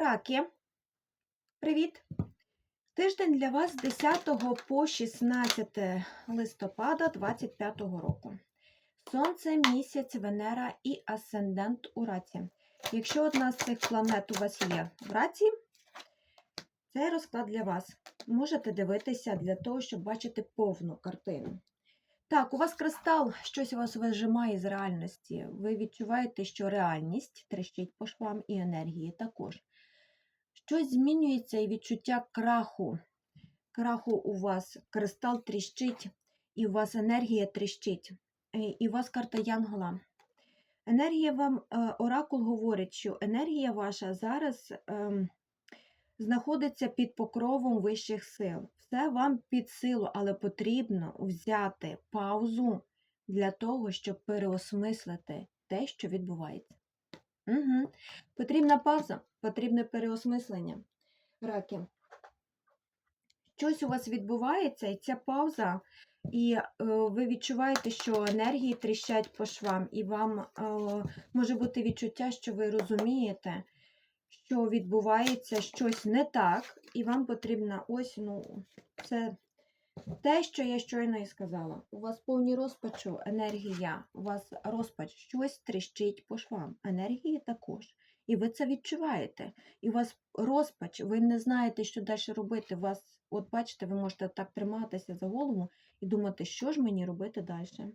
Раки. Привіт! Тиждень для вас з 10 по 16 листопада 25 року. Сонце, місяць, Венера і асцендент у раці. Якщо одна з цих планет у вас є в раці, цей розклад для вас. Можете дивитися для того, щоб бачити повну картину. Так, у вас кристал, щось у вас вижимає з реальності. Ви відчуваєте, що реальність трещить по швам і енергії також. Щось змінюється і відчуття краху. Краху у вас кристал тріщить, і у вас енергія тріщить, е, і у вас карта Янгола. Енергія вам, е, оракул говорить, що енергія ваша зараз ем, знаходиться під покровом вищих сил. Все вам під силу, але потрібно взяти паузу для того, щоб переосмислити те, що відбувається. Угу. Потрібна пауза, потрібне переосмислення. Раки. Щось у вас відбувається, і ця пауза, і е, ви відчуваєте, що енергії тріщать по швам, і вам е, може бути відчуття, що ви розумієте, що відбувається щось не так, і вам потрібна ось, ну, це те, що я щойно і сказала. У вас повні розпачу енергія, у вас розпач, щось тріщить по швам. Енергії також. І ви це відчуваєте. І у вас розпач, ви не знаєте, що далі робити. У вас, от бачите, ви можете так триматися за голову і думати, що ж мені робити далі.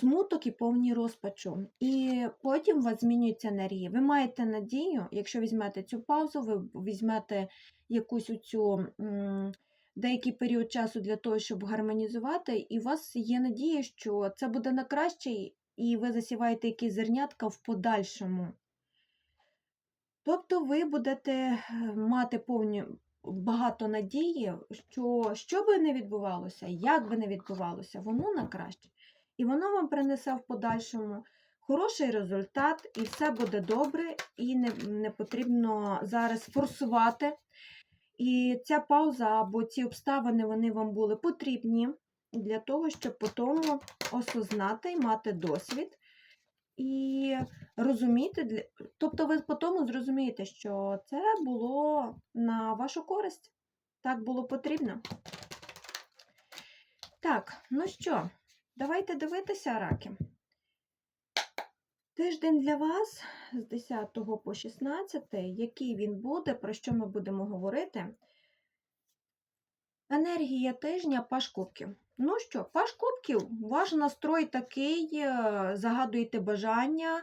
Смуток і повні розпачу. І потім у вас змінюється енергія. Ви маєте надію, якщо візьмете цю паузу, ви візьмете якусь оцю м, деякий період часу для того, щоб гармонізувати, і у вас є надія, що це буде на краще, і ви засіваєте якісь зернятка в подальшому. Тобто ви будете е, мати повні багато надії, що що би не відбувалося, як би не відбувалося, воно на краще. І воно вам принесе в подальшому хороший результат, і все буде добре, і не, не потрібно зараз форсувати. І ця пауза або ці обставини вони вам були потрібні для того, щоб потім осознати і мати досвід. І розуміти, тобто ви потім зрозумієте, що це було на вашу користь. Так було потрібно. Так, ну що, давайте дивитися, раки. Тиждень для вас з 10 по 16, який він буде, про що ми будемо говорити. Енергія тижня паш кубків. Ну що, паш кубків, ваш настрой такий, е, загадуєте бажання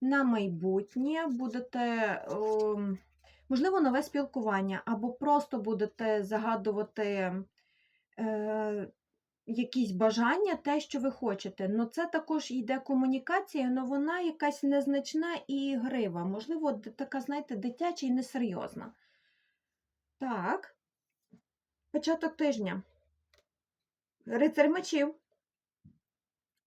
на майбутнє, будете, можливо, нове спілкування, або просто будете загадувати е, якісь бажання, те, що ви хочете. Ну, це також йде комунікація, але вона якась незначна і грива. Можливо, така, знаєте, дитяча і несерйозна. Так, початок тижня. Рицар мечів.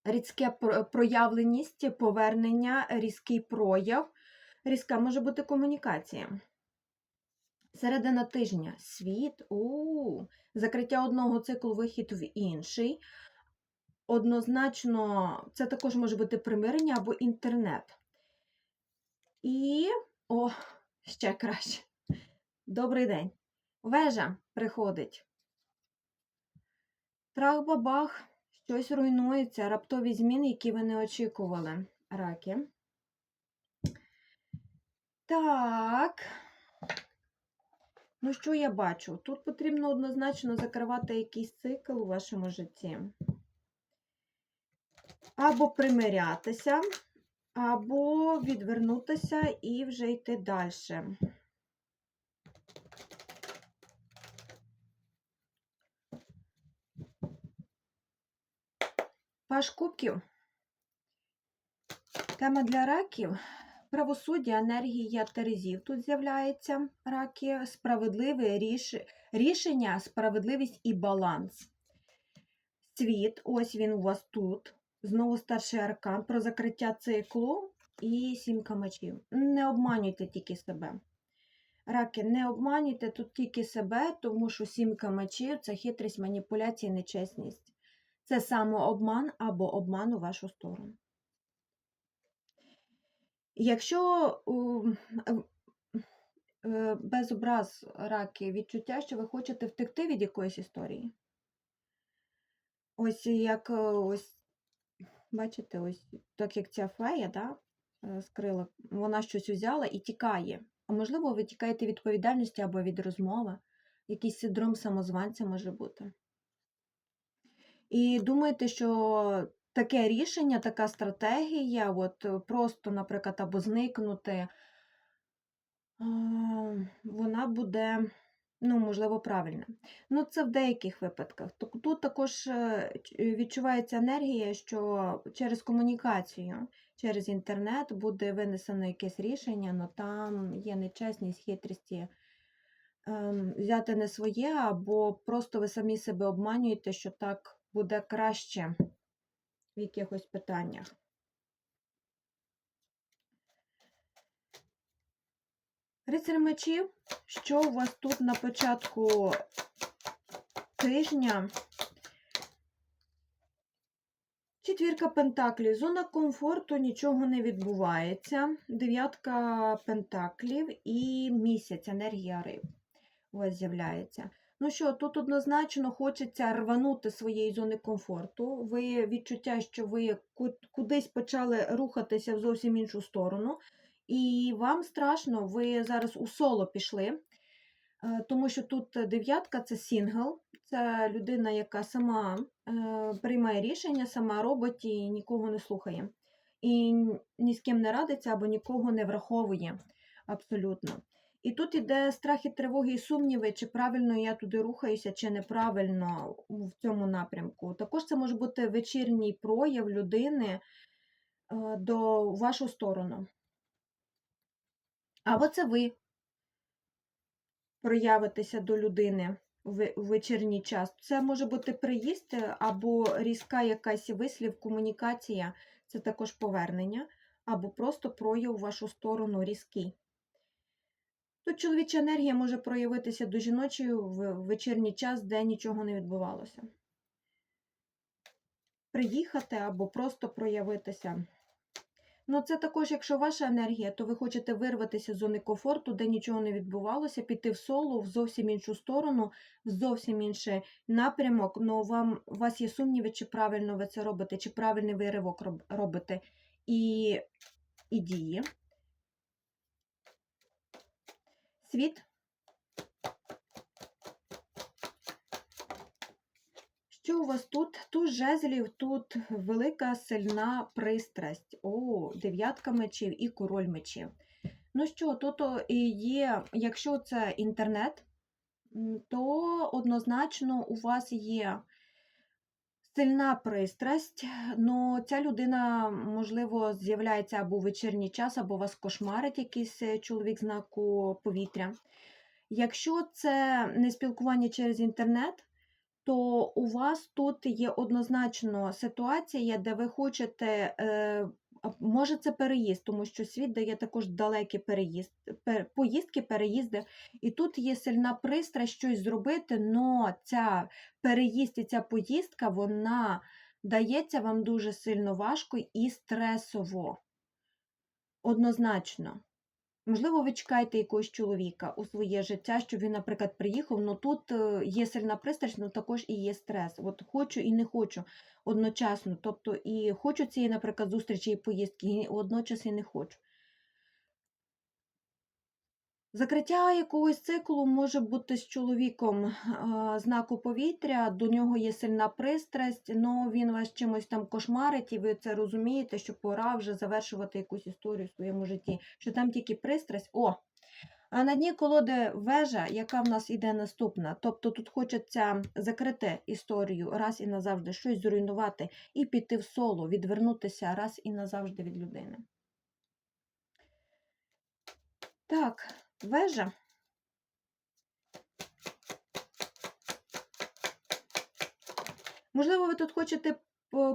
Різке проявленість, повернення, різкий прояв. Різка може бути комунікація. Середина тижня світ, у закриття одного циклу, вихід в інший. Однозначно, це також може бути примирення або інтернет. І, о, ще краще. Добрий день. Вежа приходить. Трах-бабах, щось руйнується, раптові зміни, які ви не очікували. Раки. Так. Ну, що я бачу? Тут потрібно однозначно закривати якийсь цикл у вашому житті. Або примирятися, або відвернутися і вже йти далі. Паш кубків. Тема для раків. Правосуддя, енергія Терезів тут з'являється раки, справедливе ріш... рішення, справедливість і баланс. Світ, ось він у вас тут. Знову старший аркан про закриття циклу і сімка мечів. Не обманюйте тільки себе. Раки, не обманюйте тут тільки себе, тому що сімка мечів це хитрість, маніпуляція, нечесність. Це самообман або обман у вашу сторону. Якщо е, без образ раки, відчуття, що ви хочете втекти від якоїсь історії. Ось як е, ось, бачите, ось так як ця фея, да, е, з крила, вона щось узяла і тікає. А можливо, ви тікаєте від відповідальності або від розмови. Якийсь синдром самозванця може бути. І думаєте, що таке рішення, така стратегія, от е, просто, наприклад, або зникнути, вона буде, ну, можливо, правильна. Ну, це в деяких випадках. Тут також е, відчувається енергія, що через комунікацію, через інтернет буде винесено якесь рішення, але там є нечесність, хитрості ем, взяти не своє, або просто ви самі себе обманюєте, що так буде краще в якихось питаннях. Рицар мечів, що у вас тут на початку тижня? Четвірка пентаклів. Зона комфорту, нічого не відбувається. Дев'ятка пентаклів і місяць, енергія риб у вас з'являється. Ну що, тут однозначно хочеться рванути своєї зони комфорту. Ви відчуття, що ви кудись почали рухатися в зовсім іншу сторону, і вам страшно, ви зараз у соло пішли, е, тому що тут дев'ятка це сінгл, це людина, яка сама е, приймає рішення, сама робить і нікого не слухає. І ні з ким не радиться або нікого не враховує абсолютно. І тут іде страх і тривоги і сумніви, чи правильно я туди рухаюся, чи неправильно в цьому напрямку. Також це може бути вечірній прояв людини е, до вашу сторону. Або це ви проявитеся до людини в вечірній час. Це може бути приїзд е, або різка якась вислів, комунікація, це також повернення, або просто прояв в вашу сторону різкий. Тут чоловіча енергія може проявитися до жіночої в вечірній час, де нічого не відбувалося. Приїхати або просто проявитися. Ну, це також, якщо ваша енергія, то ви хочете вирватися з зони комфорту, де нічого не відбувалося, піти в соло в зовсім іншу сторону, в зовсім інший напрямок. Ну, вам у вас є сумніви, чи правильно ви це робите, чи правильний ви ривок роб- робите і, і дії. Світ. Що у вас тут? Тут жезлів, тут велика сильна пристрасть. О, дев'ятка мечів і король мечів. Ну що, тут є, якщо це інтернет, то однозначно у вас є сильна пристрасть, але ця людина, можливо, з'являється або в вечірній час, або вас кошмарить якийсь е, чоловік знаку повітря. Якщо це не спілкування через інтернет, то у вас тут є однозначно ситуація, де ви хочете, е, може це переїзд, тому що світ дає також далекі переїзд, пер- поїздки, переїзди. І тут є сильна пристрасть щось зробити, але ця переїзд і ця поїздка, вона дається вам дуже сильно важко і стресово. Однозначно. Можливо, ви чекаєте якогось чоловіка у своє життя, щоб він, наприклад, приїхав, але тут е, є сильна пристрасть, але також і є стрес. От хочу і не хочу одночасно. Тобто і хочу цієї, наприклад, зустрічі і поїздки, і одночасно і не хочу. Закриття якогось циклу може бути з чоловіком знаку повітря, до нього є сильна пристрасть, але він вас чимось там кошмарить, і ви це розумієте, що пора вже завершувати якусь історію в своєму житті, що там тільки пристрасть. О! А на дні колоди вежа, яка в нас іде наступна. Тобто тут хочеться закрити історію раз і назавжди, щось зруйнувати і піти в соло, відвернутися раз і назавжди від людини. Так, вежа. Можливо, ви тут хочете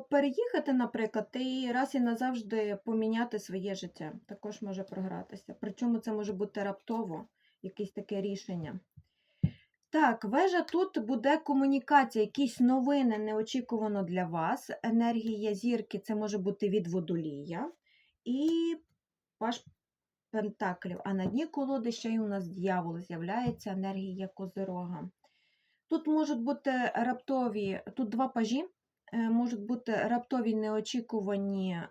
переїхати, наприклад, і раз і назавжди поміняти своє життя. Також може програтися. Причому це може бути раптово, якесь таке рішення. Так, вежа тут буде комунікація, якісь новини неочікувано для вас. Енергія зірки це може бути від водолія. І ваш пентаклів, а на дні колоди ще й у нас дьявол з'являється енергія козирога. Тут можуть бути раптові, тут два пажі, е, можуть бути раптові неочікувані е,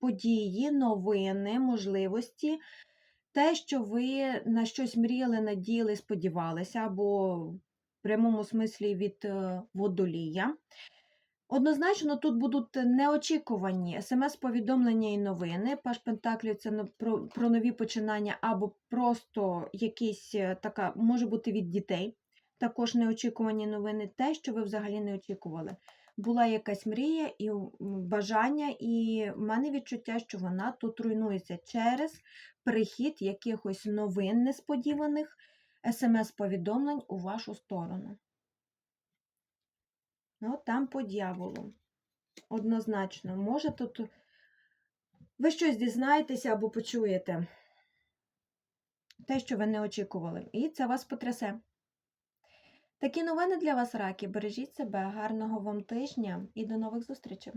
події, новини, можливості, те, що ви на щось мріяли, надіяли, сподівалися, або в прямому смислі від е, водолія. Однозначно, тут будуть неочікувані смс-повідомлення і новини. Паш Пентаклів це про, про нові починання, або просто якісь е, така, може бути від дітей. Також неочікувані новини, те, що ви взагалі не очікували. Була якась мрія і бажання, і в мене відчуття, що вона тут руйнується через прихід якихось новин несподіваних смс-повідомлень у вашу сторону. Ну, там по дьяволу. Однозначно. Може тут ви щось дізнаєтеся або почуєте. Те, що ви не очікували. І це вас потрясе. Такі новини для вас, раки. Бережіть себе, гарного вам тижня і до нових зустрічей!